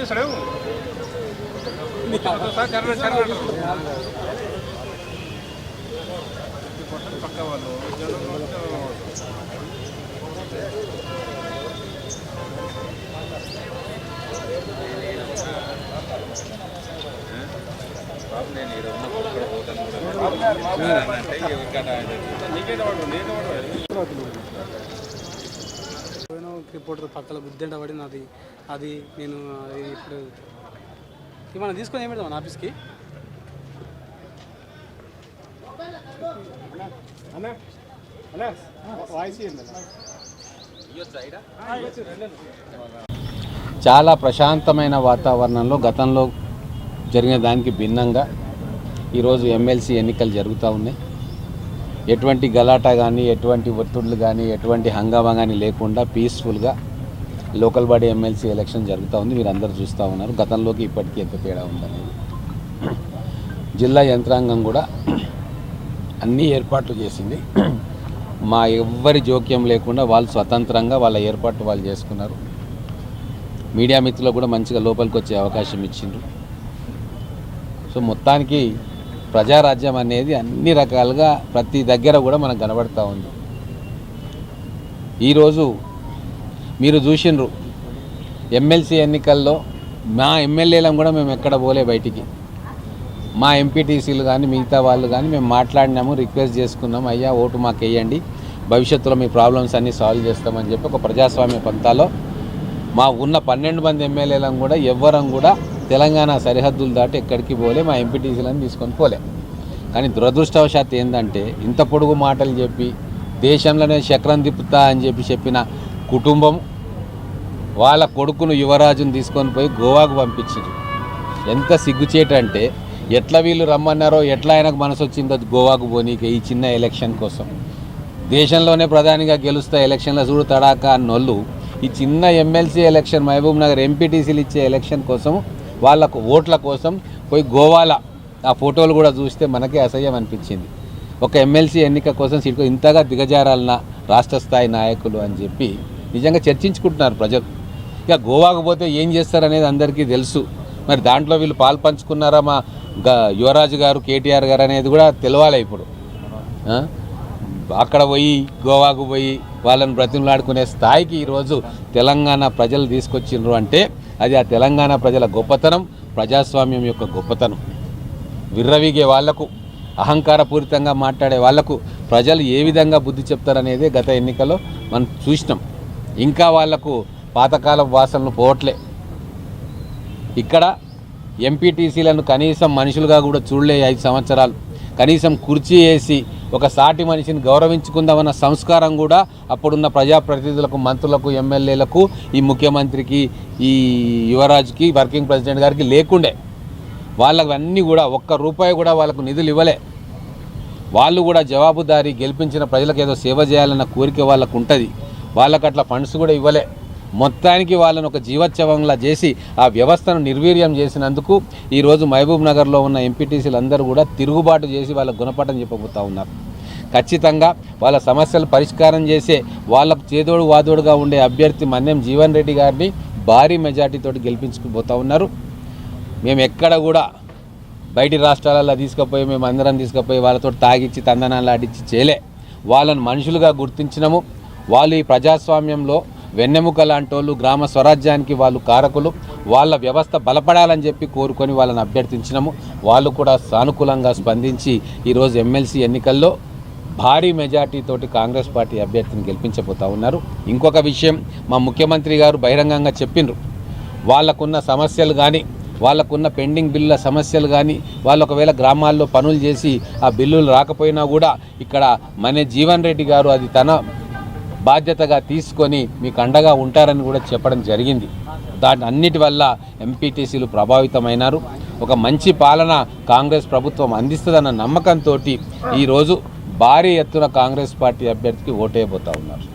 చేస్తాడు ఒకసారి చర్ర చర్ర పక్క వాళ్ళు జనం మొత్తం నీకేదో వాడు? నేను వాడు? పోయిన రిపోర్టర్ పక్కల గుద్దెంట పడి నాది అది నేను అది ఇప్పుడు ఏమన్నా తీసుకొని ఏం పెడతాం ఆఫీస్కి? చాలా ప్రశాంతమైన వాతావరణంలో గతంలో జరిగిన దానికి భిన్నంగా ఈరోజు ఎమ్మెల్సీ ఎన్నికలు జరుగుతూ ఉన్నాయి. ఎటువంటి గలాటా కానీ ఎటువంటి ఒత్తిడులు కానీ ఎటువంటి హంగామా కానీ లేకుండా పీస్ఫుల్గా లోకల్ బాడీ ఎమ్మెల్సీ ఎలక్షన్ జరుగుతూ ఉంది. మీరు అందరూ చూస్తూ ఉన్నారు. గతంలోకి ఇప్పటికీ ఎంత తేడా ఉందనేది. జిల్లా యంత్రాంగం కూడా అన్ని ఏర్పాట్లు చేసింది. మా ఎవ్వరి జోక్యం లేకుండా వాళ్ళు స్వతంత్రంగా వాళ్ళ ఏర్పాట్లు వాళ్ళు చేసుకున్నారు. మీడియా మిత్రులు కూడా మంచిగా లోపలికి వచ్చే అవకాశం ఇచ్చిండ్రు. సో మొత్తానికి ప్రజారాజ్యం అనేది అన్ని రకాలుగా ప్రతి దగ్గర కూడా మనకు కనబడతా ఉంది. ఈరోజు మీరు చూసిండ్రు ఎమ్మెల్సీ ఎన్నికల్లో మా ఎమ్మెల్యేలను కూడా మేము ఎక్కడ పోలే బయటికి. మా ఎంపీటీసీలు కానీ మిగతా వాళ్ళు కానీ మేము మాట్లాడినాము రిక్వెస్ట్ చేసుకున్నాము అయ్యా ఓటు మాకు వేయండి భవిష్యత్తులో మీ ప్రాబ్లమ్స్ అన్నీ సాల్వ్ చేస్తామని చెప్పి ఒక ప్రజాస్వామ్య పంతాలో మా ఉన్న పన్నెండు మంది ఎమ్మెల్యేలను కూడా ఎవ్వరం కూడా తెలంగాణ సరిహద్దులు దాటి ఎక్కడికి పోలే మా ఎంపీటీసీలను తీసుకొని పోలే. కానీ దురదృష్టవశాత్తు ఏంటంటే ఇంత పొడుగు మాటలు చెప్పి దేశంలోనే చక్రం తిప్పుతా అని చెప్పి చెప్పిన కుటుంబం వాళ్ళ కొడుకును యువరాజును తీసుకొని పోయి గోవాకు పంపించారు ఎంత సిగ్గుచేటంటే ఎట్లా వీళ్ళు రమ్మన్నారో ఎట్లా ఆయనకు మనసు వచ్చిందో గోవాకు పోనీకి ఈ చిన్న ఎలక్షన్ కోసం. దేశంలోనే ప్రధానిగా గెలుస్తా ఎలక్షన్లో చూడు తడాక అన్నోళ్ళు ఈ చిన్న ఎమ్మెల్సీ ఎలక్షన్ మహబూబ్ నగర్ ఎంపీటీసీలు ఇచ్చే ఎలక్షన్ కోసం వాళ్ళకు ఓట్ల కోసం పోయి గోవాల ఆ ఫోటోలు కూడా చూస్తే మనకే అసహ్యం అనిపించింది. ఒక ఎమ్మెల్సీ ఎన్నిక కోసం సీటు ఇంతగా దిగజారాలన్న రాష్ట్ర స్థాయి నాయకులు అని చెప్పి నిజంగా చర్చించుకుంటున్నారు ప్రజలు. ఇక గోవాకు పోతే ఏం చేస్తారనేది అందరికీ తెలుసు. మరి దాంట్లో వీళ్ళు పాలు పంచుకున్నారా మా యువరాజు గారు కేటీఆర్ గారు అనేది కూడా తెలవాలి ఇప్పుడు. అక్కడ పోయి గోవాకు పోయి వాళ్ళని బ్రతిమలాడుకునే స్థాయికి ఈరోజు తెలంగాణ ప్రజలు తీసుకొచ్చిండ్రు అంటే అది ఆ తెలంగాణ ప్రజల గొప్పతనం ప్రజాస్వామ్యం యొక్క గొప్పతనం. విర్రవీగే వాళ్ళకు అహంకారపూరితంగా మాట్లాడే వాళ్ళకు ప్రజలు ఏ విధంగా బుద్ధి చెప్తారనేదే గత ఎన్నికల్లో మనం చూసినాం. ఇంకా వాళ్ళకు పాతకాల వాసనలు పోవట్లే. ఇక్కడ ఎంపీటీసీలను కనీసం మనుషులుగా కూడా చూడలే ఐదు సంవత్సరాలు. కనీసం కుర్చీ వేసి ఒక సాటి మనిషిని గౌరవించుకుందామన్న సంస్కారం కూడా అప్పుడున్న ప్రజాప్రతినిధులకు మంత్రులకు ఎమ్మెల్యేలకు ఈ ముఖ్యమంత్రికి ఈ యువరాజుకి వర్కింగ్ ప్రెసిడెంట్ గారికి లేకుండే. వాళ్ళకు అన్నీ కూడా ఒక్క రూపాయి కూడా వాళ్ళకు నిధులు ఇవ్వలే. వాళ్ళు కూడా జవాబుదారీ గెలిపించిన ప్రజలకు ఏదో సేవ చేయాలన్న కోరిక వాళ్ళకు ఉంటుంది. వాళ్ళకు అట్లా ఫండ్స్ కూడా ఇవ్వలే. మొత్తానికి వాళ్ళని ఒక జీవోత్సవంలా చేసి ఆ వ్యవస్థను నిర్వీర్యం చేసినందుకు ఈరోజు మహబూబ్ నగర్లో ఉన్న ఎంపీటీసీలు అందరూ కూడా తిరుగుబాటు చేసి వాళ్ళ గుణపాఠం చెప్పబోతూ ఉన్నారు. ఖచ్చితంగా వాళ్ళ సమస్యలు పరిష్కారం చేసే వాళ్ళకు చేదోడు వాదోడుగా ఉండే అభ్యర్థి మన్యం జీవన్ రెడ్డి గారిని భారీ మెజార్టీతో గెలిపించుకుపోతూ ఉన్నారు. మేము ఎక్కడ కూడా బయటి రాష్ట్రాలలో తీసుకుపోయి మేము అందరం తీసుకుపోయి వాళ్ళతో తాగిచ్చి తందనాలు ఆడిచ్చి చేయలే. వాళ్ళని మనుషులుగా గుర్తించినము. వాళ్ళు ఈ ప్రజాస్వామ్యంలో వెన్నెముక లాంటి వాళ్ళు గ్రామ స్వరాజ్యానికి వాళ్ళు కారకులు. వాళ్ళ వ్యవస్థ బలపడాలని చెప్పి కోరుకొని వాళ్ళని అభ్యర్థించినాము. వాళ్ళు కూడా సానుకూలంగా స్పందించి ఈరోజు ఎమ్మెల్సీ ఎన్నికల్లో భారీ మెజార్టీతోటి కాంగ్రెస్ పార్టీ అభ్యర్థిని గెలిపించబోతా ఉన్నారు. ఇంకొక విషయం మా ముఖ్యమంత్రి గారు బహిరంగంగా చెప్పిండ్రు. వాళ్ళకున్న సమస్యలు కానీ వాళ్ళకున్న పెండింగ్ బిల్లుల సమస్యలు కానీ వాళ్ళు ఒకవేళ గ్రామాల్లో పనులు చేసి ఆ బిల్లులు రాకపోయినా కూడా ఇక్కడ మన జీవన్ రెడ్డి గారు అది తన బాధ్యతగా తీసుకొని మీకు అండగా ఉంటారని కూడా చెప్పడం జరిగింది. దాని అన్నిటి వల్ల ఎంపీటీసీలు ప్రభావితమైనారు. ఒక మంచి పాలన కాంగ్రెస్ ప్రభుత్వం అందిస్తుందన్న నమ్మకంతో ఈరోజు భారీ ఎత్తున కాంగ్రెస్ పార్టీ అభ్యర్థికి ఓటేయబోతా ఉన్నారు.